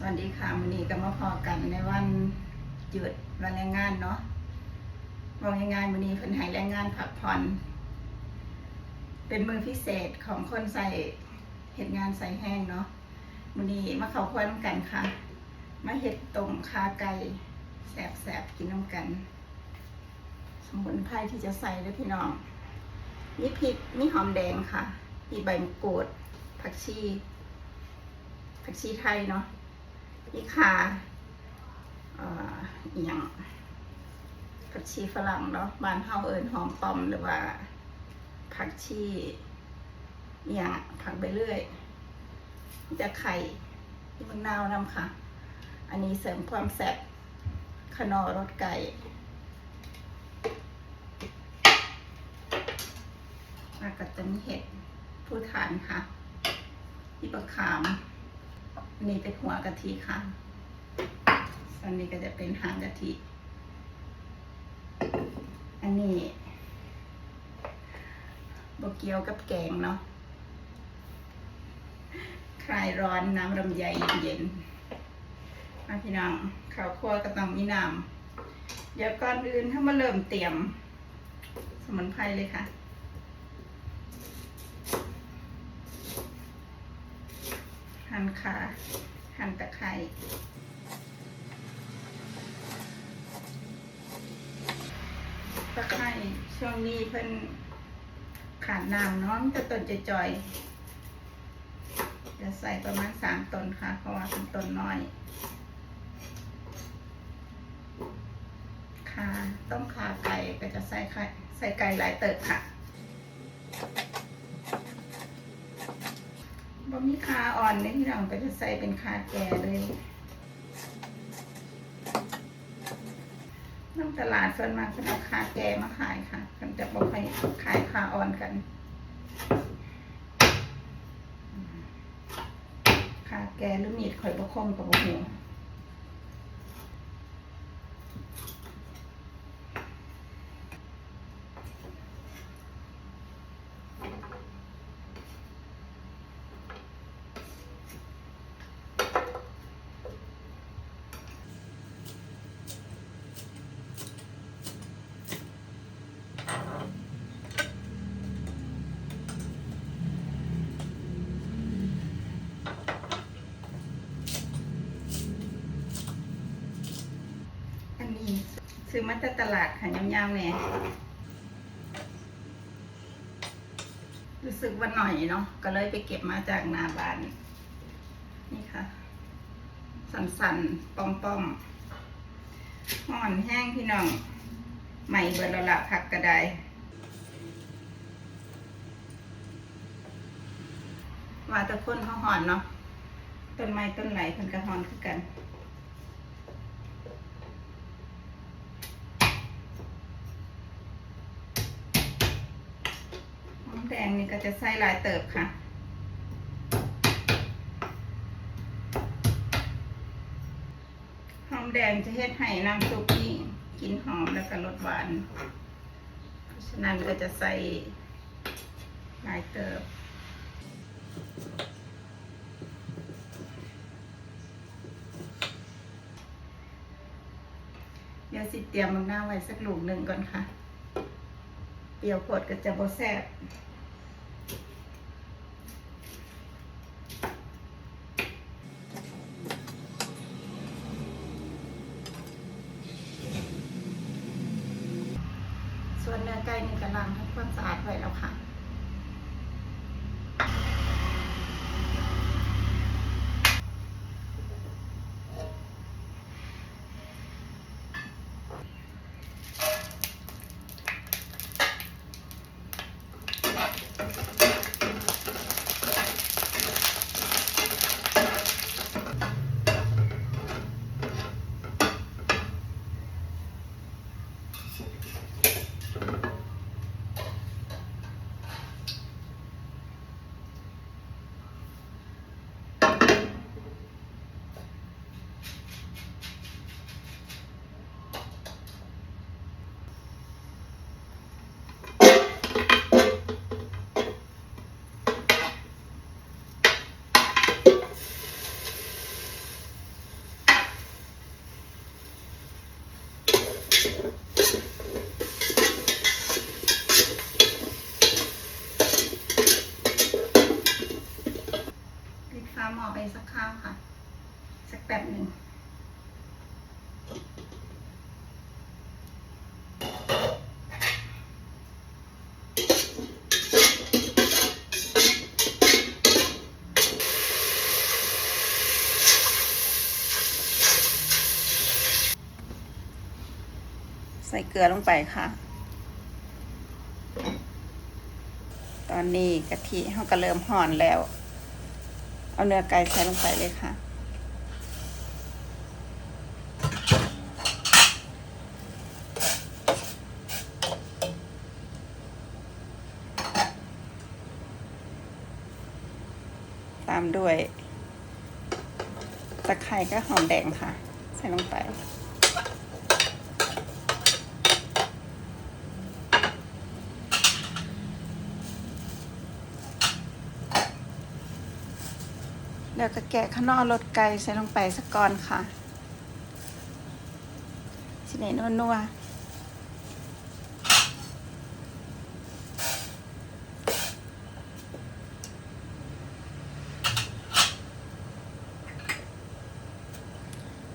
สวัสดีค่ะวันนี้ก็มาพอกันในวันหยุดวันแรงงานเนาะวันแรงงานวันนี้เพิ่นให้แรงงานพักผ่อน เป็นมือพิเศษของคนใส่เหตุงานใส่แห้งเนาะวันนี้มาเขาควนกันค่ะ มาเห็ดต้มขาไก่แสบๆกินน้ำกัน สมุนไพรที่จะใส่ด้วยพี่น้องนี่พริกนี่หอมแดงค่ะมีใบมะกรูดผักชีผักชีไทยเนาะ นี่ค่ะเอ่ออหย่างผักชีฝรั่งเนาะบ้านเฮาเอิญหอมปอมหรือว่า ผักชีอย่างผักไปเรื่อยจะไข่ที่มันนาวนำค่ะ อันนี้เสริมความแซ่บขนอรสไก่แล้วก็จะมีเห็ดผู้ทานค่ะที่ประคาม อันนี้เป็นหัวกะทิค่ะอันนี้ก็จะเป็นหางกะทิ อันนี้บกเกียวกับแกงเนาะ คลายร้อนน้ำลำไยเย็นๆมาพี่น้องข้าวคั่วก็ต้องมีน้ำเดี๋ยวก่อนอื่นถ้ามาเริ่มเตรียม สมุนไพรเลยค่ะ หั่นขาหั่นตะไคร้ตะไคร้ช่วงนี้เพิ่นขาดน้ำเนาะมันจะต้นจะจอย จะใส่ประมาณสามต้นค่ะ เพราะว่าเป็นต้นน้อยขาต้มขาไก่ก็จะใส่ไข่ใส่ไก่หลายเติบค่ะ บ่มีคาอ่อนเลยพี่น้องก็จะใส่เป็นคาแก่เลยน้ำตลาดส่วนมากเขาเอาขาแก่มาขายค่ะกันจะบอกให้ขายคาอ่อนกันคาแก่หรือมีดข่อยบะคมกับบะหัวนนี้ ซื้อมาจากตลาดค่ะยาวๆเนี่ยรู้สึกว่าหน่อยเนาะก็เลยไปเก็บมาจากนาบ้าน นี่ค่ะ สันๆป้อมๆห่อนแห้งพี่น้องใหม่เบอร์ละละผักกระไดว่าแต่คนเขาหอนเนาะต้นไม้ต้นไหลเพิ่นกระหอนคือกัน หอมแดงนี่ก็ จะใส่ลายเติบค่ะ หอมแดงจะเฮ็ดให้น้ำซุปนี่กลินหอมแล้วก็รสหวาน เพราะฉะนั้นก็จะใส่ลายเติบเดี๋ยวสิเตรียมมังหน้าไว้สักหลูกหนึ่งก่อนค่ะ เปรี้ยวโพดก็จะบ่แซ่บ แล้วค่ะ เสักข้าวค่ะ สักแป๊บหนึ่ง ใส่เกลือลงไปค่ะ ตอนนี้กะทิเขาก็เริ่มห่อนแล้ว เอาเนื้อไก่ใส่ลงไปเลยค่ะ ตามด้วยตะไคร้ก็หอมแดงค่ะ ใส่ลงไป แล้วก็แกะข้างนอกรสไก่ใส่ลงไปสักก่อนค่ะสิเนนัวนัว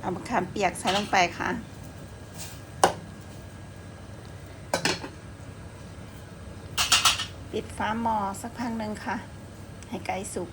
เอามะขามเปียกใส่ลงไปค่ะปิดฟ้าหม้อสักพักหนึ่งค่ะ ให้ไก่สุก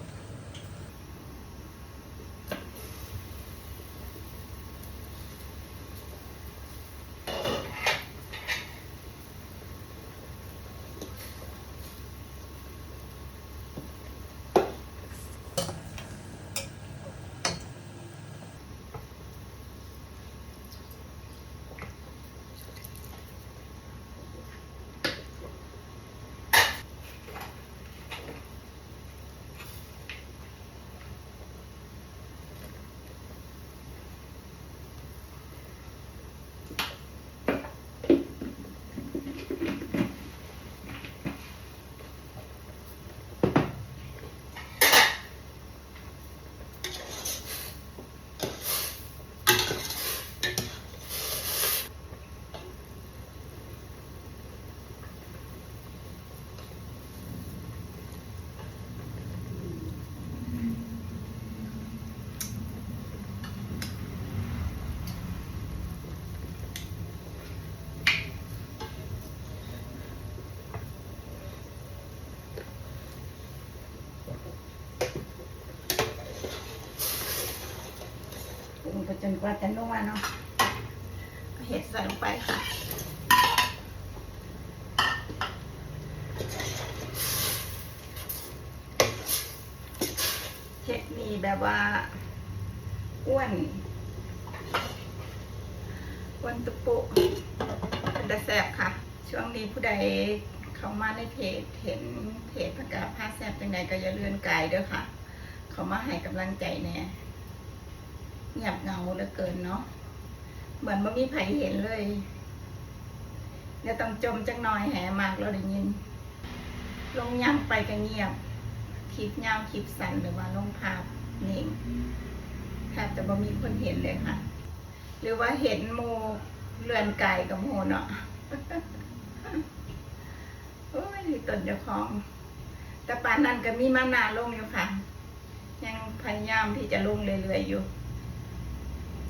จนกว่าจะนัวเนาะก็เห็ดใส่ลงไปค่ะเห็ดมีแบบว่าอ้วนอ้วนตุปุเป็นตะแสบค่ะ ช่วงนี้ผู้ใดเข้ามาในเพจเห็นเพจประกาศผ้าแซบจังใดก็อย่าเลื่อนกายเด้อค่ะ เขามาให้กำลังใจแน่ เงียบเงาเหลือเกินเนาะเหมือนไม่มีใครเห็นเลยเดี๋ยวต้องจมจังหน่อยแหมากเราได้ยิน ลงย่ำไปก็เงียบคลิปยาวคลิปสั้นหรือว่าลงภาพนิ่งแทบจะบ่มีคนเห็นเลยค่ะ หรือว่าเห็นโมเรือนไก่กับโมเนาะโอ้ยตนเจ้าของ แต่ปานนั้นก็มีมานาลงอยู่ค่ะ ยังพยายามที่จะลงเรื่อยๆอยู่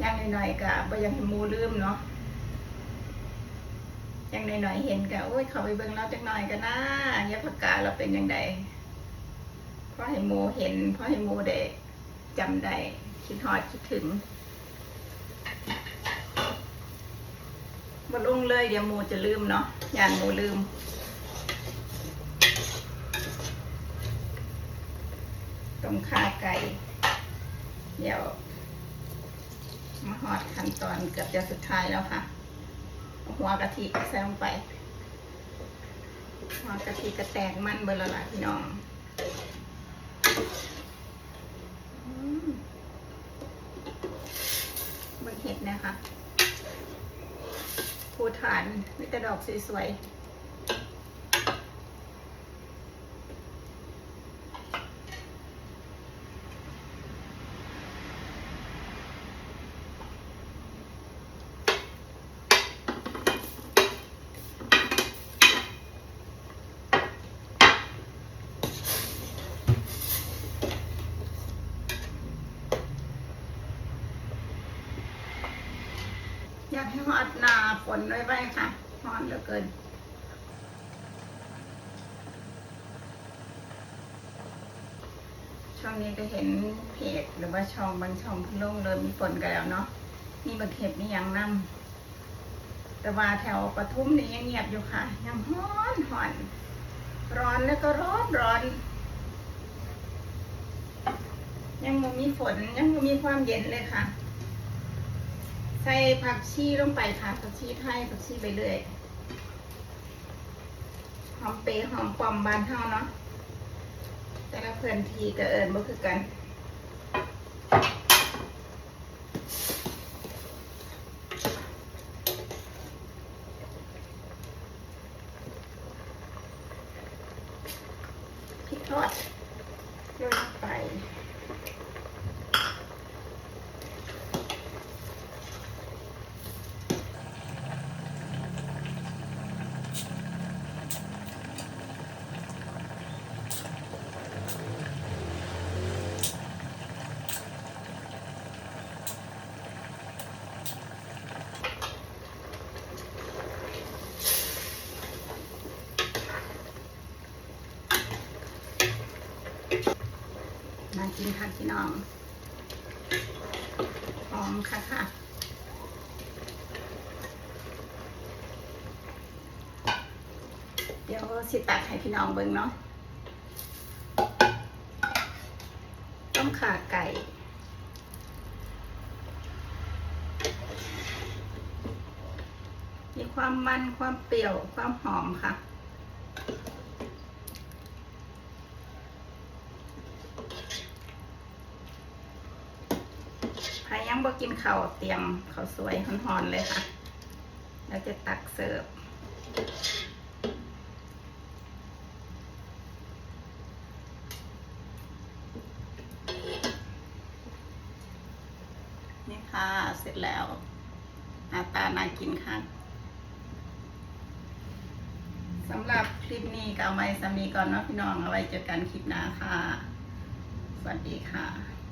ยังหน่อยๆก็บ่อยังให้หมูลืมเนาะยังหน่อยๆเห็นก็โอ้ยเขาไปเบิ่งเราจักหน่อยก็นะยาพกกาเราเป็นยังไงเพราะให้หมูเห็น เพราะให้หมูได้จำได้คิดฮอดคิดถึงบ่ลงเลยเดี๋ยวหมูจะลืมเนาะอย่านหมูลืมต้มข่าไก่ เดี๋ยว มาหอดขั้นตอนเกือบจะสุดท้ายแล้วค่ะ หัวกะทิใส่ลงไป หัวกะทิกระแตกมันเบอร์ละล่ะพี่น้องอืมเบนเห็ดนะคะภูฐานมีแต่ดอกสวยๆ ฮอดหนาฝนไว้ไว้ค่ะฮอนเหลือเกินช่องนี้ก็เห็นเพจหรือว่าช่องบางช่องที่ลงเริ่มมีฝนกันแล้วเนาะมีบางเข็บมีหยังนำแต่ว่าแถวปทุมนี่ยังเงียบอยู่ค่ะ ยังฮ้อนหอน ร้อนแล้วก็ร้อนร้อน ยังมมีฝนยังมมีความเย็นเลยค่ะ ใส่ผักชีลงไปค่ะผักชีไทยผักชีไปเรื่อยหอมเปรหอมปอมบานเท่าเนาะแต่ละเพื่อนทีก็เอิญบ่คือกันพริกทอดโยนลงไป กินค่ะพี่น้องหอมค่ะค่ะเดี๋ยวสิตักให้พี่น้องเบิ่งเนาะต้มข่าไก่มีความมันความเปรี้ยวความหอมค่ะ ใครยังบ่ กินข้าวเตรียมข้าวสวยหอนๆเลยค่ะ แล้วจะตักเสิร์ฟนี่ค่ะเสร็จแล้วหน้าตาน่ากินค่ะสำหรับคลิปนี้ก็เอาไว้สามีก่อนเนาะพี่น้องเอาไว้เจอกันคลิปหน้าค่ะ สวัสดีค่ะ